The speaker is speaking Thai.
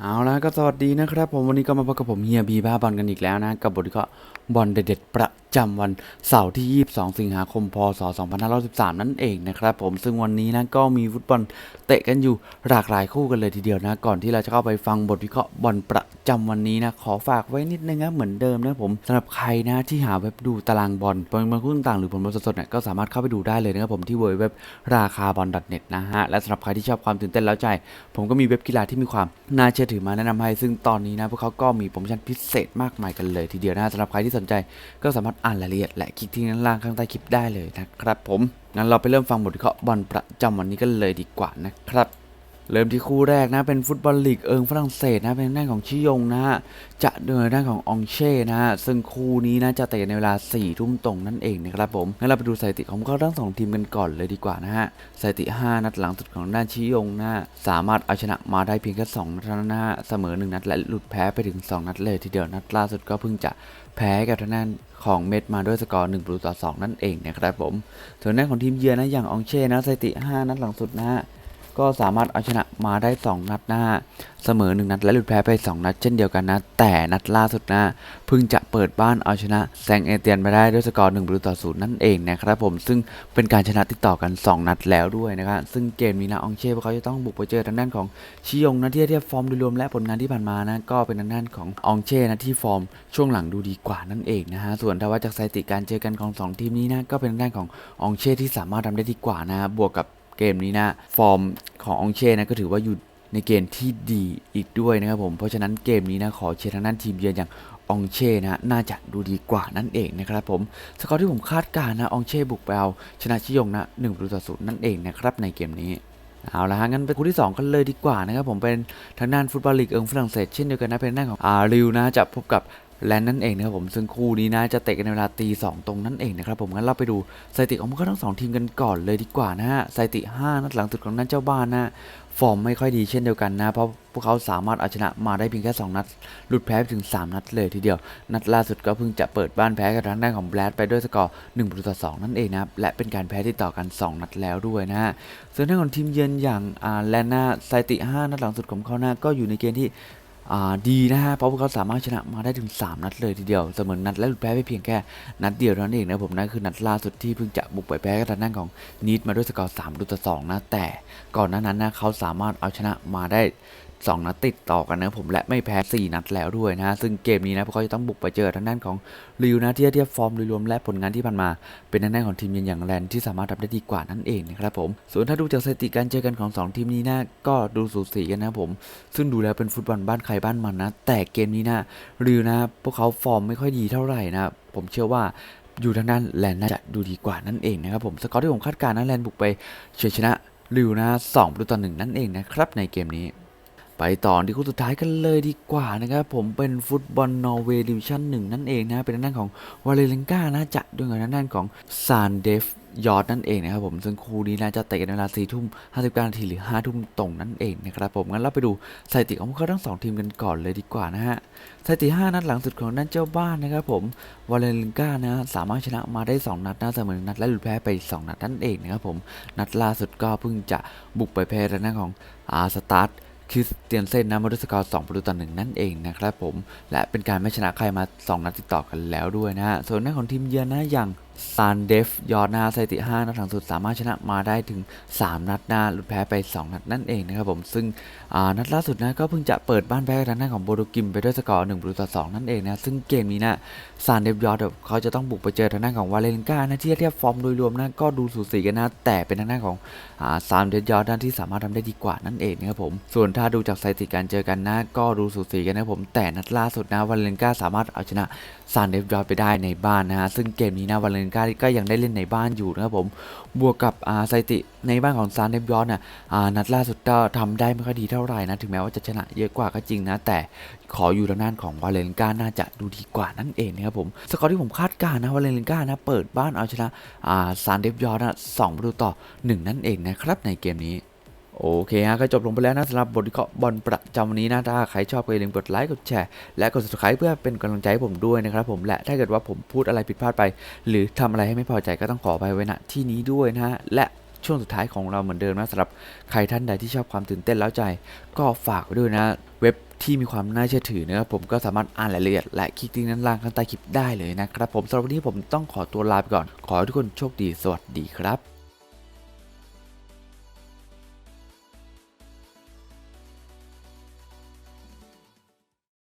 เอาละก็สวัสดีนะครับผมวันนี้ก็มาพบกับผมเฮียบีบ้าบอลกันอีกแล้วนะ กับบทก็บอลเด็ดๆประจำวันเสาร์ที่ 22 สิงหาคม พศ 2513 นั่นเองนะครับผมซึ่งวันนี้นะก็มีฟุตบอลเตะกันอยู่หลากหลายคู่กันเลยทีเดียวนะ ก่อนที่เราจะเข้าไปฟังบทวิเคราะห์บอลประ จำวันนี้นะ ขอฝากไว้นิดนึงนะเหมือนเดิมนะผมสำหรับใครนะที่หาเว็บดูตารางบอลบอลบอลคู่ต่างๆหรือผลบอลสดๆเนี่ยก็สามารถเข้าไปดูได้เลยนะครับผมที่เว็บเว็บราคาบอล .net นะฮะและสำหรับใครที่ชอบความตื่นเต้นแล้วใจ ผมก็มีเว็บกีฬาที่มีความน่าเชื่อถือมาแนะนำให้ ซึ่งตอนนี้นะพวกเขาก็มีโปรโมชั่นพิเศษมากมายกันเลยทีเดียวนะสำหรับใครที่สนใจก็สามารถอ่านรายละเอียดและคลิกที่ด้านล่างข้างใต้คลิปได้เลยนะครับผมงั้นเราไปเริ่มฟังบทวิเคราะห์บอลประจำวันนี้กันเลยดีกว่านะครับ เริ่มที่คู่แรกนะเป็นฟุตบอลลีกเอิงฝรั่งเศสนะเป็นด้านของชิยงนะฮะจะเดินด้านขององเช่นะฮะซึ่งคู่นี้นะจะเตะในเวลา4ี่ทุ่มตรงนั่นเองนะครับผมงั้นเราไปดูสถิติของเขาทั้งสองทีมกันก่อนเลยดีกว่านะฮะสถิติ 5 นัดหลังสุดของด้านชิยงนะฮะสามารถเอาชนะมาได้เพียงแค่2นัดนั้นนะฮะเสมอ 1 นัดและหลุดแพ้ไปถึง 2 นัดเลยทีเดียวนัดล่าสุดก็เพิ่งจะแพ้กับทางด้านของเม็ดมาด้วยสกอร์1ประตูต่อ2นั่นเองนะครับผมส่วนด้านของทีมเยือนนะอย่างองเช่นะสถิติ 5 นัดหลังสุดนะฮะ ก็สามารถเอาชนะมาได้ 2 นัดหน้า เสมอ 1 นัด และหลุดแพ้ไป 2 นัดเช่นเดียวกันนะ แต่นัดล่าสุดนะเพิ่งจะเปิดบ้านเอาชนะแซงเอเตียนมาได้ด้วยสกอร์1ประตูต่อ0นั่นเองนะครับผมซึ่งเป็นการชนะติดต่อกัน 2 นัดแล้วด้วยนะครับซึ่งเกมนี้นะองเช่พวกเขาจะต้องบุกไปเจอทางด้านของชิยงนะที่เทียบฟอร์มโดยรวมและผลงานที่ผ่านมานะก็เป็นทางด้านขององเช่นะที่ฟอร์มช่วงหลังดูดีกว่านั่นเองนะฮะส่วนถ้าว่าจากสถิติการเจอกันของสองทีมนี้นะก็เป็นทางด้านขององเช่ที่สามารถทำได้ดีกว่านะบวกกับ เกมนี้นะฟอร์มขององเช่นะก็ถือว่าอยู่ในเกณฑ์ที่ดีอีกด้วยนะครับผม เพราะฉะนั้นเกมนี้นะขอเชียร์ทางด้านทีมเยือนอย่างองเช่นะน่าจะดูดีกว่านั่นเองนะครับผม สกอร์ที่ผมคาดการณ์นะองเช่บุกไปเอาชนะชิยงนะหนึ่งประตูต่อศูนย์นั่นเองนะครับในเกมนี้เอาละฮะงั้นไปคู่ที่ 2 กันเลยดีกว่านะครับผมเป็นทางด้านฟุตบอลลีกเอิงฝรั่งเศสเช่นเดียวกันนะเป็นทางด้านของอาริวนะจะพบกับ แลนด์นั่นเองนะครับผมซึ่งคู่นี้นะจะเตะกันในเวลาตีสองตรงนั่นเองนะครับผมงั้นเราไปดูสถิติของพวกเขาทั้งสองทีมกันก่อนเลยดีกว่านะฮะสถิติ 5 นัดหลังสุดของนั้นเจ้าบ้านนะฟอร์มไม่ค่อยดีเช่นเดียวกันนะ เพราะพวกเขาสามารถเอาชนะมาได้เพียงแค่ 2 นัด หลุดแพ้ถึง 3 นัดเลยทีเดียว นัดล่าสุดก็เพิ่งจะเปิดบ้านแพ้กับทางด้านของแบลดไปด้วยสกอร์1ประตูต่อ2นั่นเองนะครับ และเป็นการแพ้ที่ต่อกัน 2 นัดแล้วด้วยนะฮะส่วนทางของทีมเยือนอย่างอาแลนนาไซติ 5 นัดหลังสุดของเขานะก็อยู่ในเกณฑ์ที่ ดีนะฮะเพราะพวกเขาสามารถชนะมาได้ถึง 3 นัดเลยทีเดียวเสมอนัดและหลุดแพ้ไปเพียงแค่นัดเดียวเท่านั้นเองนะผมนั่นคือนัดล่าสุดที่เพิ่งจะบุกไปแพ้กับทางด้านของนีดมาด้วยสกอร์3ประตูต่อ2นะแต่ก่อนหน้านั้นนะเขาสามารถเอาชนะมาได้ 2 นัดติดต่อกันนะผมและไม่แพ้ 4 นัดแล้วด้วยนะฮะซึ่งเกมนี้นะพวกเขาจะต้องบุกไปเจอทางด้านของริวนะที่เทียบฟอร์มโดยรวมและผลงานที่ผ่านมา เป็นทางด้านของทีมเยือนอย่างแลนที่สามารถทำได้ดีกว่านั่นเองนะครับผมส่วนถ้าดูจากสถิติการเจอกันของ 2 ทีมนี้นะก็ดูสูสีกันนะผม ซึ่งดูแล้วเป็นฟุตบอลบ้านใครบ้านมันนะ แต่เกมนี้นะริวนะพวกเขาฟอร์มไม่ค่อยดีเท่าไหร่นะผมเชื่อว่าอยู่ทางด้านแลนน่าจะดูดีกว่านั่นเองนะครับผมสกอร์ที่ผมคาดการณ์นะแลนบุกไปเฉยชนะริวนะสองประตูต่อหนึ่งนั่นเองนะครับในเกมนี้ ไปต่อที่คู่สุดท้ายกันเลยดีกว่านะครับ ผมเป็นฟุตบอลนอร์เวย์ดิวิชั่นหนึ่งนั่นเองนะ เป็นทางด้านของวาเลเลนกานะจะด้วยกับทางด้านของซานเดฟยอดนั่นเองนะครับผมซึ่งคู่นี้นะจะเตะกันเวลา4ทุ่ม59นาทีหรือ 5 ทุ่มตรงนั่นเองนะครับผมงั้นเราไปดูสถิติของพวกเขาทั้งสองทีมกันก่อนเลยดีกว่านะฮะสถิติ 5 นัดหลังสุดของด้านเจ้าบ้านนะครับผมวาเลเลนกานะสามารถชนะมาได้ 2 นัดนะเสมอหนึ่งนัดและหลุดแพ้ไป 2 นัดนั่นเองนะครับผมนัดล่าสุดก็เพิ่งจะบุกไปแพ้ทางด้านของอาสตาร์ คริสเตียนเซนนะมาด้วยสกอร์2ประตูต่อหนึ่งนั่นเองนะครับผม และเป็นการไม่ชนะใครมา 2 นัดติดต่อกันแล้วด้วยนะฮะ ส่วนหน้าของทีมเยือนนะอย่าง ซานเดฟยอร์นาสถิติ 5 นัดหลังสุดสามารถชนะมาได้ถึง 3 นัดนะหลุดแพ้ไป 2 นัดนั่นเองนะครับผมซึ่งนัดล่าสุดนะก็เพิ่งจะเปิดบ้านแพ้กับทางด้านของโบโดกิมไปด้วยสกอร์1ประตูต่อ2นั่นเองนะซึ่งเกมนี้นะซานเดฟยอดเขาจะต้องบุกไปเจอทางด้านของวาเลนกานะที่เทียบฟอร์มโดยรวมนะก็ดูสูสีกันนะแต่เป็นทางด้านของซามเดนยอร์ดันที่สามารถทำได้ดีกว่านั่นเองนะครับผมส่วนถ้าดูจากสถิติการเจอกันนะก็ดูสูสีกันนะครับผมแต่นัดล่าสุดนะวาเลนกาสามารถเอาชนะซานเดฟยอร์ไปได้ในบ้านนะฮะซึ่งเกมนี้นะวาเลนกาก็ยังได้เล่นในบ้านอยู่นะครับผม บวกกับอาสถิติในบ้านของซานเดฟยอนน่ะอ่านัดล่าสุดก็ทำได้ไม่ค่อยดีเท่าไหร่นะ ถึงแม้ว่าจะชนะเยอะกว่าก็จริงนะ แต่ขออยู่ทางด้านของวาเลนกาน่าจะดูดีกว่านั่นเองนะครับผม สกอร์ที่ผมคาดการณ์นะวาเลนกานะเปิดบ้านเอาชนะอ่าซานเดฟยอร์นะสองประตูต่อหนึ่งนั่นเองนะครับในเกมนี้ โอเคฮะก็จบลงไปแล้วนะสำหรับบทวิเคราะห์บอลประจำวันนี้นะถ้าใครชอบก็อย่าลืมกดไลค์กดแชร์และกด subscribe เพื่อเป็นกำลังใจให้ผมด้วยนะครับผมและถ้าเกิดว่าผมพูดอะไรผิดพลาดไป หรือทำอะไรให้ไม่พอใจก็ต้องขอไปไว้ณที่นี้ด้วยนะฮะและช่วงสุดท้ายของเราเหมือนเดิมนะสำหรับใครท่านใดที่ชอบความตื่นเต้นแล้วใจ ก็ฝากไว้ด้วยนะเว็บที่มีความน่าเชื่อถือนะครับผมก็สามารถอ่านรายละเอียดและคลิกลิงก์นั้นล่างข้างใต้คลิปได้เลยนะครับผมสำหรับวันนี้ผมต้องขอตัวลาไปก่อน ขอให้ทุกคนโชคดีสวัสดีครับ